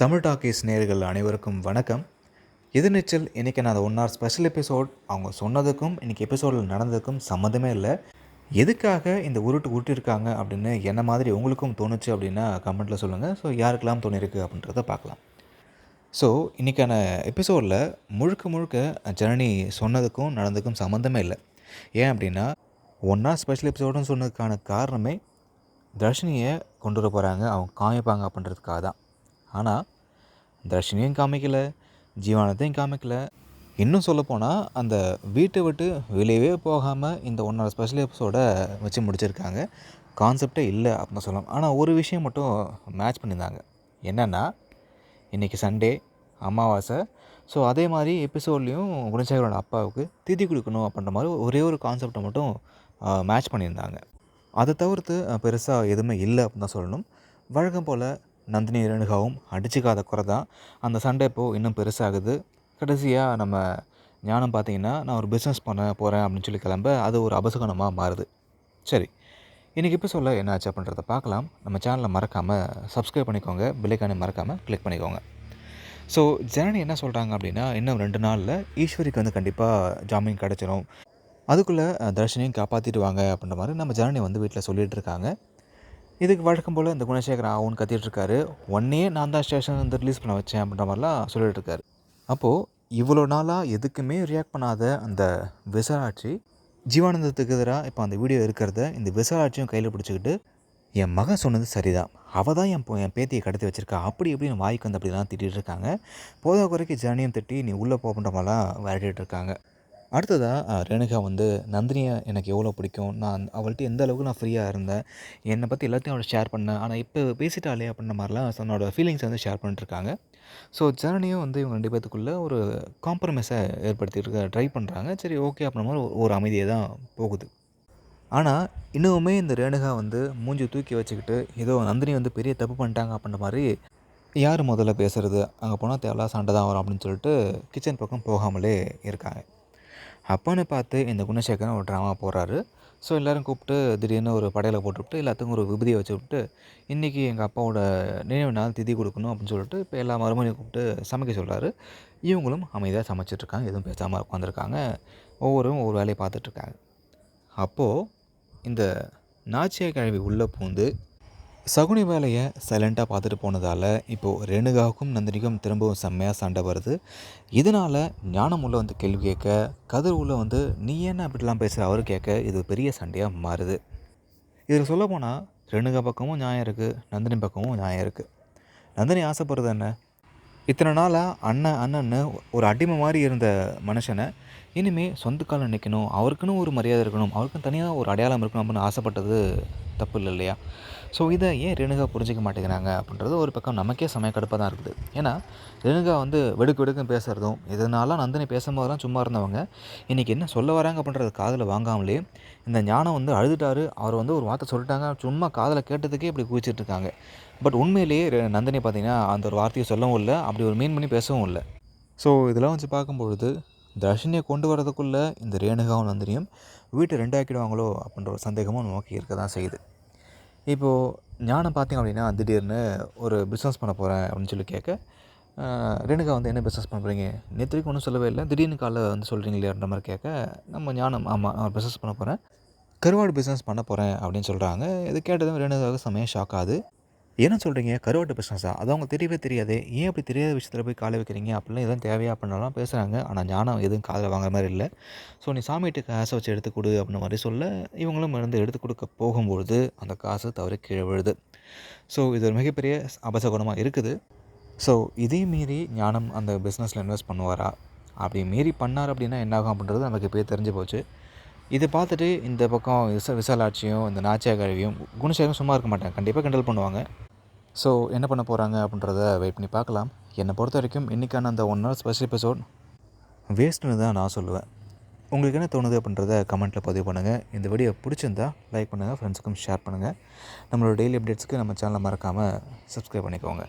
Tamil talkies நேர்கள் அனைவருக்கும் வணக்கம். எதிர்நீச்சல் இன்றைக்கி நான் அந்த ஒன் ஹவர் ஸ்பெஷல் எபிசோட் அவங்க சொன்னதுக்கும் இன்றைக்கி எபிசோடில் நடந்ததுக்கும் சம்மந்தமே இல்லை. எதுக்காக இந்த உருட்டு உருட்டிருக்காங்க அப்படின்னு என்ன மாதிரி உங்களுக்கும் தோணுச்சு அப்படின்னா கமெண்ட்டில் சொல்லுங்கள் ஸோ யாருக்கெல்லாம் தோணிருக்கு அப்படின்றத பார்க்கலாம். ஸோ இன்றைக்கான எபிசோடில் முழுக்க முழுக்க ஜனனி சொன்னதுக்கும் நடந்ததுக்கும் சம்மந்தமே இல்லை. ஏன் அப்படின்னா ஒன்றா ஸ்பெஷல் எபிசோடுன்னு சொன்னதுக்கான காரணமே தர்ஷினியை கொண்டு வர போகிறாங்க அவங்க காமிப்பாங்க அப்படின்றதுக்காக தான் ஆனால் தர்ஷினியும் காமிக்கலை ஜீவானத்தையும் காமிக்கலை. இன்னும் சொல்லப்போனால் அந்த வீட்டை விட்டு வெளியவே போகாமல் இந்த ஒன்றரை ஸ்பெஷல் எபிசோடை வச்சு முடிச்சிருக்காங்க. கான்செப்டே இல்லை அப்படின்னு சொல்லலாம். ஆனால் ஒரு விஷயம் மட்டும் மேட்ச் பண்ணியிருந்தாங்க. என்னென்னா இன்றைக்கி சண்டே அமாவாசை. ஸோ அதே மாதிரி எபிசோட்லேயும் குணசேகரோட அப்பாவுக்கு திதி கொடுக்கணும் அப்படின்ற மாதிரி ஒரே ஒரு கான்செப்டை மட்டும் மேட்ச் பண்ணியிருந்தாங்க. அதை தவிர்த்து பெருசாக எதுவுமே இல்லை அப்படின்னு தான் சொல்லணும். வழக்கம் போல் நந்தினி ரேணுகாவும் அடிச்சுக்காத குறை தான் அந்த சண்டை இப்போது இன்னும் பெருசாகுது. கடைசியாக நம்ம ஞானம் பார்த்தீங்கன்னா நான் ஒரு பிஸ்னஸ் பண்ண போகிறேன் அப்படின்னு சொல்லி கிளம்ப அது ஒரு அபசகனமாக மாறுது. சரி இன்றைக்கி இப்போ சொல்ல என்ன ஆச்சு அப்படின்றத பார்க்கலாம். நம்ம சேனலை மறக்காமல் சப்ஸ்கிரைப் பண்ணிக்கோங்க பில்லைக்கானே மறக்காமல் கிளிக் பண்ணிக்கோங்க. ஸோ ஜனனி என்ன சொல்கிறாங்க அப்படின்னா இன்னும் ரெண்டு நாளில் ஈஸ்வரிக்கு வந்து கண்டிப்பாக ஜாமீன் கிடச்சிரும். அதுக்குள்ளே தர்ஷனையும் காப்பாற்றிட்டு வாங்க அப்படின்ற மாதிரி நம்ம ஜனனி வந்து வீட்டில் சொல்லிகிட்டு இருக்காங்க. இதுக்கு வழக்கம் போல் இந்த குணசேகர் ஆகும்னு கத்திட்டு இருக்காரு ஒன்னே நான் தான் ஸ்டேஷன் வந்து ரிலீஸ் பண்ண வச்சேன் அப்படின்ற மாதிரிலாம் சொல்லிட்டு இருக்காரு அப்போது இவ்வளோ நாளாக எதுக்குமே ரியாக்ட் பண்ணாத அந்த விசாலாட்சி ஜீவானந்தத்துக்கு எதிராக இப்போ அந்த வீடியோ இருக்கிறத இந்த விசாலாட்சியும் கையில் பிடிச்சிக்கிட்டு என் மகன் சொன்னது சரிதான். அவள் தான் என் என் பேத்தியை கடத்தி வச்சிருக்கா. அப்படி இப்படின்னு வாய்க்கு வந்து அப்படிலாம் திட்டிகிட்டு இருக்காங்க. போதா குறைக்கு ஜர்னியும் திட்டி நீ உள்ளே போகின்ற மாதிரிலாம் விளையாடிட்டு இருக்காங்க. அடுத்ததாக ரேணுகா வந்து நந்தினியை எனக்கு எவ்வளோ பிடிக்கும்? நான் அவள்கிட்ட எந்த அளவுக்கு நான் ஃப்ரீயாக இருந்தேன்? என்னை பற்றி எல்லாத்தையும் அவளை ஷேர் பண்ணேன். ஆனால் இப்போ பேசிட்டாலே அப்படின்ற மாதிரிலாம் தன்னோட ஃபீலிங்ஸ் வந்து ஷேர் பண்ணிட்டுருக்காங்க. ஸோ ஜனனியும் வந்து இவங்க ரெண்டு பேத்துக்குள்ளே ஒரு காம்ப்ரமைஸை ஏற்படுத்திட்டு ட்ரை பண்ணுறாங்க சரி ஓகே அப்படின்ற மாதிரி ஒரு- ஒரு அமைதியை தான் போகுது. ஆனால் இன்னுமே இந்த ரேணுகா வந்து மூஞ்சி தூக்கி வச்சுக்கிட்டு ஏதோ நந்தினி வந்து பெரிய தப்பு பண்ணிட்டாங்க அப்படின்ற மாதிரி யார் முதல்ல பேசுகிறது அங்கே போனால் தேவையில்லா சண்டை தான் வரும் அப்படின்னு சொல்லிட்டு கிச்சன் பக்கம் போகாமலே இருக்காங்க. அப்பன்னு பார்த்து இந்த குணசேகரன் ஒரு ட்ராமா போடுறாரு ஸோ எல்லோரும் கூப்பிட்டு திடீர்னு ஒரு படையில் போட்டுவிட்டு எல்லாத்துக்கும் ஒரு விபூதியை வச்சு விட்டு இன்றைக்கி எங்கள் அப்பாவோட நினைவு நாள் திதி கொடுக்கணும் அப்படின்னு சொல்லிட்டு இப்போ எல்லா மறுமணியும் கூப்பிட்டு சமைக்க சொல்கிறாரு இவங்களும் அமைதியாக சமைச்சிட்ருக்காங்க எதுவும் பேசாமல் உட்காந்துருக்காங்க ஒவ்வொருவரும் ஒவ்வொரு வேலையை பார்த்துட்ருக்காங்க அப்போது இந்த நாச்சிய கிழவி உள்ளே பூந்து சகுனி வேலையை சைலண்ட்டாக பார்த்துட்டு போனதால் இப்போது ரேணுகாவுக்கும் நந்தினிக்கும் திரும்பவும் செம்மையாக சண்டை வருது. இதனால் ஞானம் உள்ள வந்து கேள்வி கேட்க கதிர் உள்ள வந்து நீ என்ன அப்படிலாம் பேசுகிற அவர் கேட்க இது பெரிய சண்டையாக மாறுது. இதில் சொல்ல போனால் ரேணுகா பக்கமும் நியாயம் இருக்குது நந்தினி பக்கமும் நியாயம் இருக்குது நந்தினி ஆசைப்படுறது என்ன? இத்தனை நாளாக அண்ணன் அண்ணன்னு ஒரு அடிமை மாதிரி இருந்த மனுஷனை இனிமேல் சொந்த காலம் நிற்கணும் அவருக்குன்னு ஒரு மரியாதை இருக்கணும் அவருக்குன்னு தனியாக ஒரு அடையாளம் இருக்கணும் அப்படின்னு ஆசைப்பட்டது தப்பு இல்லை இல்லையா ஸோ இதை ஏன் ரேணுகா புரிஞ்சிக்க மாட்டேங்கிறாங்க அப்படின்றது ஒரு பக்கம் நமக்கே சமய கடுப்பாக தான் இருக்குது. ஏன்னா ரேணுகா வந்து வெடுக்கு வெடுக்கும் பேசுகிறதும் இதனால நந்தினி பேசும்போதெல்லாம் சும்மா இருந்தவங்க இன்றைக்கி என்ன சொல்ல வராங்க அப்படின்றது காதில் வாங்காமலே இந்த ஞானம் வந்து அழுதுட்டாரு அவர் வந்து ஒரு வார்த்தை சொல்லிட்டாங்க சும்மா காதில் கேட்டதுக்கே இப்படி குவிச்சிட்டு இருக்காங்க. பட் உண்மையிலேயே நந்தினி பார்த்தீங்கன்னா அந்த ஒரு வார்த்தையை சொல்லவும் இல்லை அப்படி ஒரு மீன் பண்ணி பேசவும் இல்லை. ஸோ இதெல்லாம் வச்சு பார்க்கும்பொழுது தர்ஷினியை கொண்டு வரதுக்குள்ளே இந்த ரேணுகாவும் நந்தினியும் வீட்டை ரெண்டாக்கிடுவாங்களோ அப்படின்ற ஒரு சந்தேகமும் நமக்கு இருக்க தான் செய்யுது. இப்போது ஞானம் பார்த்திங்க அப்படின்னா திடீர்னு ஒரு பிஸ்னஸ் பண்ண போகிறேன் அப்படின்னு சொல்லி கேட்க ரேணுகா வந்து என்ன பிஸ்னஸ் பண்ண போகிறீங்க நேற்று வரைக்கும் ஒன்றும் சொல்லவே இல்லை. திடீர்னு காலைல வந்து சொல்கிறீங்களேன்ற மாதிரி கேட்க நம்ம ஞானம் ஆமாம் நான் பிஸ்னஸ் பண்ண போகிறேன் கருவாடு பிஸ்னஸ் பண்ண போகிறேன் அப்படின்னு சொல்கிறாங்க இது கேட்டதும் ரேணுகாவுக்கு செம்மையாக ஷாக் ஆகுது. என்ன சொல்கிறீங்க கருவாட்டு பிஸ்னஸா அது அவங்க தெரியவே தெரியாது. ஏன் அப்படி தெரியாத விஷயத்தில் போய் காலை வைக்கிறீங்க? அப்படிலாம் எதுவும் தேவையா? அப்படின்னாலாம் பேசுகிறாங்க ஆனால் ஞானம் எதுவும் காதில் வாங்குற மாதிரி இல்லை. ஸோ நீ சாமிகிட்ட காசை வச்சு எடுத்து கொடு அப்படின்ற மாதிரி சொல்ல இவங்களும் இருந்து எடுத்து கொடுக்க போகும்பொழுது அந்த காசு தவறி கீழே விழுது. ஸோ இது ஒரு மிகப்பெரிய அபசகுணமாக இருக்குது. ஸோ இதே மீறி ஞானம் அந்த பிஸ்னஸில் இன்வெஸ்ட் பண்ணுவாரா? அப்படி மீறி பண்ணார் அப்படின்னா என்னாகும் அப்படின்றது நமக்கு இப்போ தெரிஞ்சு போச்சு. இதை பார்த்துட்டு இந்த பக்கம் விச விசாலாட்சியும் இந்த நாச்சியா கழுவியும் குணசேகரும் சும்மா இருக்க மாட்டாங்க. கண்டிப்பாக கிண்டல் பண்ணுவாங்க. ஸோ என்ன பண்ண போகிறாங்க அப்படின்றத வெயிட் பண்ணி பார்க்கலாம். என்னை பொறுத்த வரைக்கும் இன்றைக்கான அந்த ஒன் ஹவர் ஸ்பெஷல் எபிசோட் வேஸ்ட்டுன்னு தான் நான் சொல்லுவேன். உங்களுக்கு என்ன தோணுது அப்படின்றத கமெண்ட்டில் பதிவு பண்ணுங்கள் இந்த வீடியோ பிடிச்சிருந்தா லைக் பண்ணுங்கள் ஃப்ரெண்ட்ஸுக்கும் ஷேர் பண்ணுங்கள் நம்மளோட டெய்லி அப்டேட்ஸ்க்கு நம்ம சேனலை மறக்காமல் சப்ஸ்கிரைப் பண்ணிக்கோங்க.